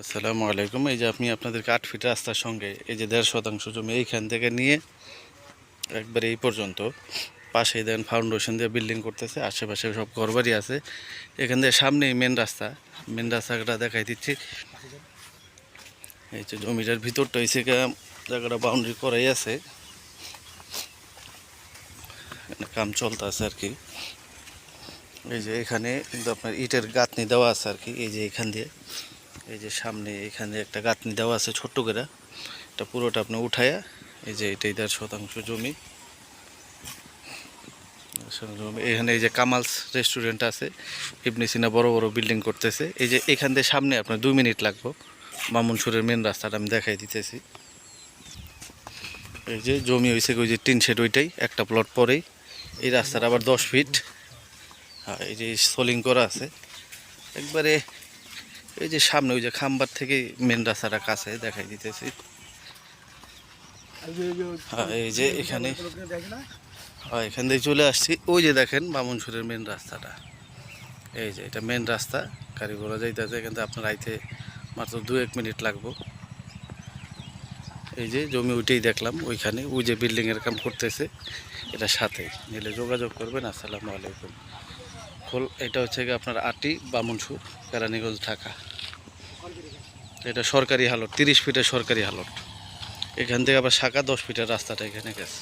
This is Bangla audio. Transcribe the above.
আসসালামু আলাইকুম। এই যে আপনি আপনাদের আট ফিট রাস্তার সঙ্গে এই যে দেড় শতাংশ জমি এইখান থেকে নিয়ে একবারে এই পর্যন্ত পাশেই দেন ফাউন্ডেশন দিয়ে বিল্ডিং করতেছে, আশেপাশে সব ঘরবাড়ি আছে। এখান থেকে সামনেই মেন রাস্তা মেন রাস্তাটা দেখাই দিচ্ছি। এই যে জমিটার ভিতরটা হয়েছে জায়গাটা বাউন্ডারি করাই আছে। কাম চলতেছে আর কি। এই যে এখানে কিন্তু আপনার ইটের গাঁথনি দেওয়া আছে আর কি, এই যে এখান দিয়ে। এই যে সামনে এখানে একটা গাঁথনি দেওয়া আছে ছোট্ট করে। এটা পুরোটা আপনি উঠায়া এই যে এটাই দেড় শতাংশ জমি। এখানে এই যে কামালস রেস্টুরেন্ট আছে, ইবনে সিনা বড় বড় বিল্ডিং করতেছে। এই যে এখান দিয়ে সামনে আপনার দুই মিনিট লাগবে। মামুনসুরের মেন রাস্তাটা আমি দেখাই দিতেছি। এই যে জমি হয়েছে ওই যে টিন শেড ওইটাই, একটা প্লট পরেই। এই রাস্তাটা আবার দশ ফিট হ্যাঁ এই যে সোলিং করা আছে। একবারে এই যে সামনে ওই যে খাম্বার থেকে মেন রাস্তাটা কাছে দেখাই দিতেছি হ্যাঁ এই যে এখানে হ্যাঁ এখান থেকে চলে আসছি ওই যে দেখেন বামনসুরের মেন রাস্তাটা এই যে এটা মেন রাস্তা গাড়ি ঘোড়া যাইতেছে এখান থেকে আপনার আইতে মাত্র দু এক মিনিট লাগবো এই যে জমি ওইটাই দেখলাম ওইখানে ওই যে বিল্ডিংয়ের কাম করতেছে এটা সাথে নিলে যোগাযোগ করবেন আসসালামু আলাইকুম খোল, এটা হচ্ছে গিয়ে আপনার আটি বামুনসু কেরানীগঞ্জ, ঢাকা। এটা সরকারি হালট, তিরিশ ফিটের সরকারি হালট। এখান থেকে আবার শাখা দশ ফিটের রাস্তাটা এখানে গেছে।